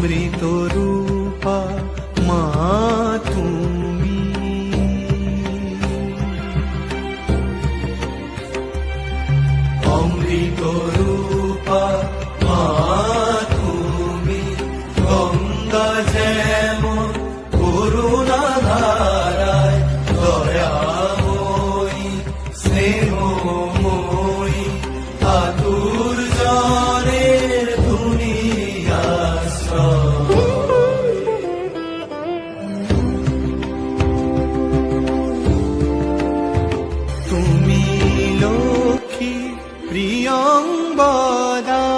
অমৃত রূপা মা তুমি। অমৃত রূপা মা তুমি। গঙ্গা যেমন করুণা ধারায় দয়া হই স্নেহ মোর লক্ষ্মী প্রিয়ং বদা।